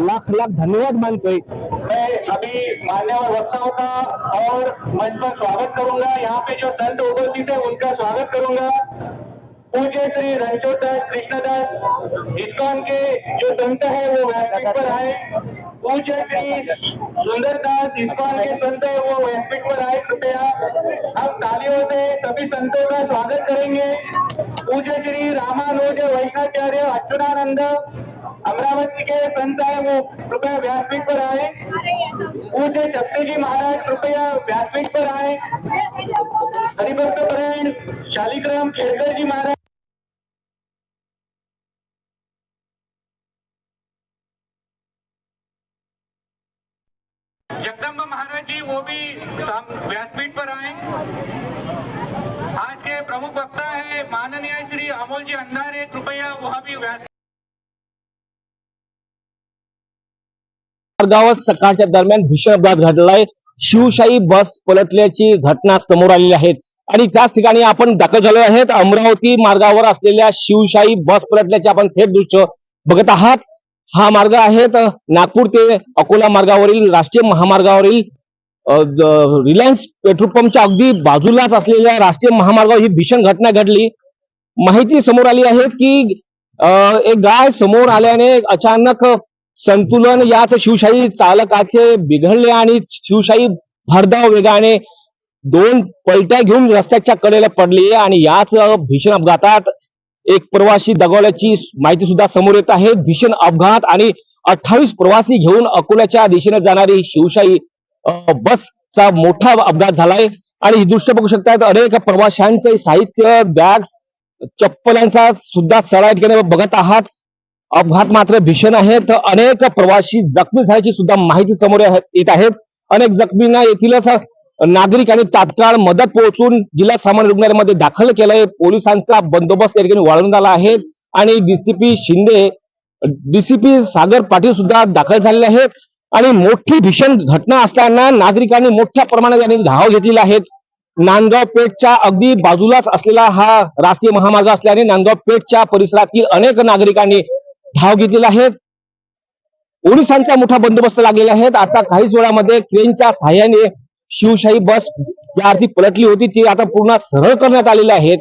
लाख लाख धन्यवाद मैं अभी मान्यवर वक्ताओं का और मंच पर स्वागत करूँगा। यहाँ पे जो संत उपस्थित है, उनका स्वागत करूँगा। पूज्य श्री रणछोड़ दास कृष्णदास, इस्कॉन के जो संत है, वो व्यासपीठ पर आए। पूज्य श्री सुंदर दास इस्कॉन के संत है, वो व्यासपीठ पर आए। कृपया हम तालियों से सभी संतों का स्वागत करेंगे। पूज्य श्री रामानुज वैष्णाचार्य अच्युतानंद अमरावती के संत है वो कृपया व्यासपीठ पर आए पूज्य शक्ति जी महाराज कृपया व्यासपीठ पर आए हरिभक्त परायण शालिग्राम खेड़कर जी महाराज जगदम्बा महाराज जी वो भी व्यासपीठ पर आए। आज के प्रमुख वक्ता है माननीय श्री अमोल जी अंधारे कृपया वह भी व्यास गावात सकाळच्या दरम्यान भीषण अपघात घडलाय. शिवशाही बस पलटल्याची घटना समोर आलेली आहे. आणि त्याच ठिकाणी आपण दाखल झालो आहेत. अमरावती मार्गावर असलेल्या शिवशाही बस पलटल्याचे आपण थेट दृश्य बघत आहात. हा मार्ग आहे तर नागपूर ते अकोला मार्गावरील राष्ट्रीय महामार्गावरील रिलायन्स पेट्रोल पंपच्या अगदी बाजूलाच असलेल्या राष्ट्रीय महामार्गावर ही भीषण घटना घडली. माहिती समोर आली आहे की एक गाय समोर आल्याने अचानक संतुलन याच शिवशाही चालकाचे बिघडले आणि शिवशाही भरधाव वेगाने दोन पलट्या घेऊन रस्त्याच्या कडेला पडली आणि याच भीषण अपघातात एक प्रवासी दगावल्याची माहिती सुद्धा समोर येत आहे. भीषण अपघात आणि अठ्ठावीस प्रवासी घेऊन अकोल्याच्या दिशेने जाणारी शिवशाही बसचा मोठा अपघात झालाय. आणि ही दृश्य बघू शकतात अनेक प्रवाशांचे साहित्य बॅग्स चप्पलांचा सुद्धा सडा ठिकाणी बघत आहात. अपघात मात्र भीषण आहेत. अनेक प्रवासी जखमी झाल्याची सुद्धा माहिती समोर येत आहे. अनेक जखमींना येथीलच नागरिकांनी तात्काळ मदत पोहोचून जिल्हा सामान्य रुग्णालयामध्ये दाखल केलंय. पोलिसांचा बंदोबस्त या ठिकाणी वाढवण्यात आला आहे. आणि डीसीपी शिंदे डीसीपी सागर पाटील सुद्धा दाखल झालेले आहेत. आणि मोठी भीषण घटना असताना नागरिकांनी मोठ्या प्रमाणात यांनी धाव घेतलेला आहेत नांदगाव पेठच्या अगदी बाजूलाच असलेला हा राष्ट्रीय महामार्ग असल्याने नांदगाव पेठच्या परिसरातील अनेक नागरिकांनी धाव घेतलेला आहेत. पोलिसांचा मोठा बंदोबस्त लागलेला आहे. आता काहीच वेळामध्ये क्रेनच्या सहाय्याने शिवशाही बस ज्या अर्थी पलटली होती. ती आता पूर्ण सरळ करण्यात आलेली आहेत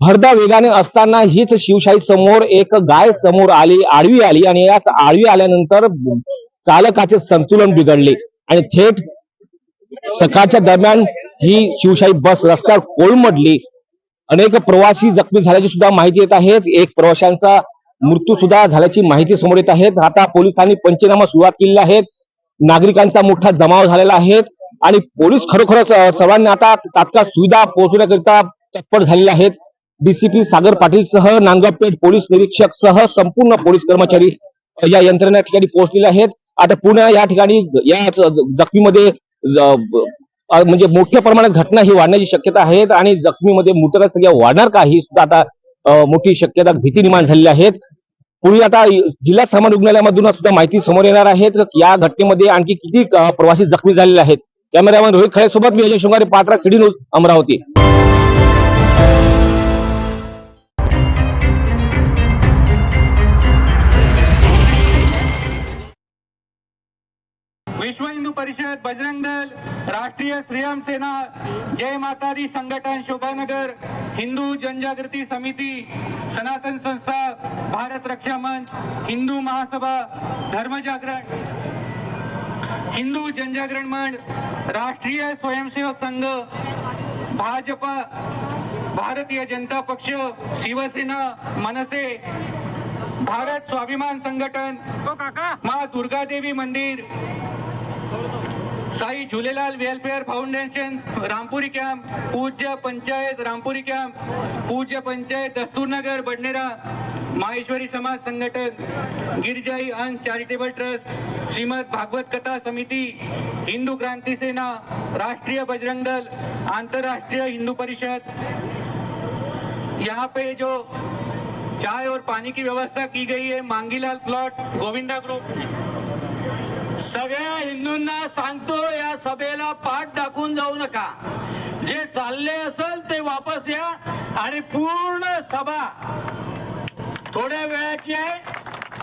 भरदा वेगाने असताना हीच शिवशाही समोर एक गाय समोर आली आडवी आली आणि याच आडवी आल्यानंतर चालकाचे संतुलन बिघडले. आणि थेट सकाळच्या दरम्यान ही शिवशाही बस रस्त्यावर कोलमडली. अनेक प्रवासी जखमी झाल्याची सुद्धा माहिती येत आहेत. एक प्रवाशांचा मृत्यू सुद्धा झाल्याची माहिती समोर येत आहेत. आता पोलिसांनी पंचनामा सुरुवात केलेला आहे. नागरिकांचा मोठा जमाव झालेला आहे. आणि पोलीस खरोखरच सर्वांनी सर्वांना आता तात्काळ सुविधा पोहोचवण्याकरिता तत्पर झालेले आहेत. डीसीपी सागर पाटील सह नांदगाव पेठ पोलीस निरीक्षक सह संपूर्ण पोलीस कर्मचारी या यंत्रणा या ठिकाणी पोहोचलेले आहेत. आता पुन्हा या ठिकाणी या जखमीमध्ये म्हणजे मोठ्या प्रमाणात घटना ही वाढण्याची शक्यता आहे आणि जखमीमध्ये मृतका संख्या वाढणार का ही सुद्धा आता मोठी शक्यता भीती निर्माण झालेली आहेत. पुढे आता जिल्हा सामान्य रुग्णालयामधून सुद्धा माहिती समोर येणार आहेत तर या घटनेमध्ये आणखी किती प्रवासी जखमी झालेले आहेत? कॅमेरामॅन रोहित खळे सोबत मी अजय शृंगारे पात्रा सिडी न्यूज अमरावती. विश्व हिंदू परिषद बजरंग दल राष्ट्रीय श्रीराम सेना जय माता दी संघटन शोभानगर हिंदू जनजागृती समिती सनातन संस्था भारत रक्षा मंच हिंदू महासभा धर्मजागरण हिंदू जनजागरण मंच राष्ट्रीय स्वयंसेवक संघ भाजपा भारतीय जनता पक्ष शिवसेना मनसे भारत स्वाभिमान संघटन माँ दुर्गा देवी मंदिर Sai Jhulelal welfare foundation Rampuri camp पूज्य पंचायत रामपुरी कैंप पूज्य पंचायत दस्तूरनगर बडनेरा माहेश्वरी समाज संघटन गिरजाई अन चॅरिटेबल ट्रस्ट श्रीमद भागवत कथा समिती हिंदू क्रांति सेना राष्ट्रीय बजरंग दल आंतरराष्ट्रीय हिंदू परिषद. यहाँ पे जो चाय और पानी की व्यवस्था की गई है मांगीलाल प्लॉट गोविंदा ग्रुप. सगळ्या हिंदूंना सांगतो या सभेला पाठ दाखवून जाऊ नका. जे चालले असेल ते वापस या आणि पूर्ण सभा. थोड्या वेळाची आहे.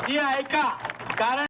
ती ऐका. कारण